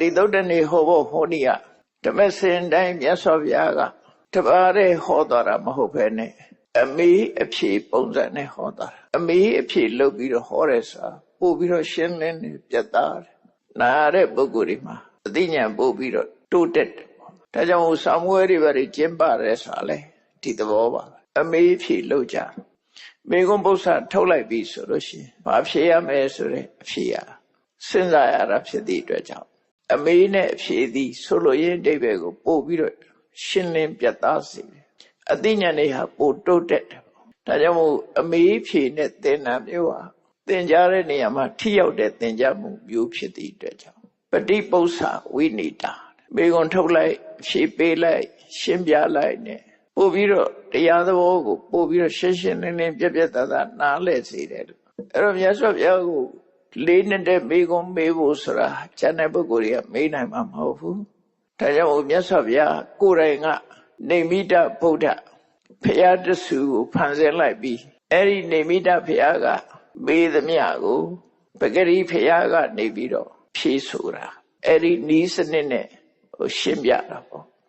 ဒီသုတ်တနေ့ဟောဖို့ဟောနေရဓမ္မစင်တိုင်းမြတ်စွာဘုရားကတပါးတဲ့ဟောတော်တာမဟုတ်ဘဲနဲ့အမေးအဖြေပုံစံနဲ့ဟောတာအမေးအဖြေလုပ်ပြီးတော့ဟောရဲဆိုတာပို့ပြီးတော့ရှင်းလင်းနေပြတ်သားတယ်နားတဲ့ပုဂ္ဂိုလ်တွေမှာအသိဉာဏ်ပို့ပြီးတော့တိုးတက်တယ်ပေါ့ဒါကြောင့်ဆောင်းမွဲတွေဘာတွေကျင်းပရဲဆိုတာလဲဒီသဘောပါပဲအမေးအဖြေလုပ်ကြမေကွန်ပု္ပ္ပာထုတ်လိုက်ပြီဆိုလို့ရှိရင်ဘာဖြေရမလဲဆိုတဲ့အဖြေရစဉ်းစားရတာဖြစ်သည့်အတွက်ကြောင့် အမေးနဲ့အဖြေသည်ဆိုလိုရင်းအဓိပ္ပာယ်ကိုပို့ပြီးတော့ရှင်းလင်းပြတ်သားစေတယ်။အသိဉာဏ်တွေဟာပိုတိုးတက်တယ်။ဒါကြောင့်မို့အမေးဖြေနဲ့သင်္ဏမျိုးဟာသင်ကြားတဲ့နေရာမှာထိရောက်တဲ့သင်ကြားမှုမျိုးဖြစ်သည့်အတွက်ကြောင့်ပฏิပု္ပ္ပာဝိနိတာမိဂုံထုတ်လိုက်ဖြေပေးလိုက်ရှင်းပြလိုက်နဲ့ပို့ပြီးတော့တရားသဘောကိုပို့ပြီးတော့ရှင်းရှင်းလင်းလင်းပြတ်ပြတ်သားသားနားလည်စေတယ်။အဲ့တော့မြတ်စွာဘုရားကို လေးနေတဲ့မေကွန်မေးဖို့ဆိုတာဉာဏ်တဲ့ပုဂ္ဂိုလ်တွေကမေးနိုင်မှာမဟုတ်ဘူးဒါကြောင့်မြတ်စွာဘုရားကိုယ်တိုင်ကနေမိတဗုဒ္ဓဖရာတဆူကိုဖန်ဆင်းလိုက်ပြီးအဲ့ဒီနေမိတဖရာကမေးသမျှကိုပဂရိဖရာကနေပြီးတော့ဖြေဆိုတာအဲ့ဒီနီးစနစ်နဲ့ဟိုရှင်းပြတာပေါ့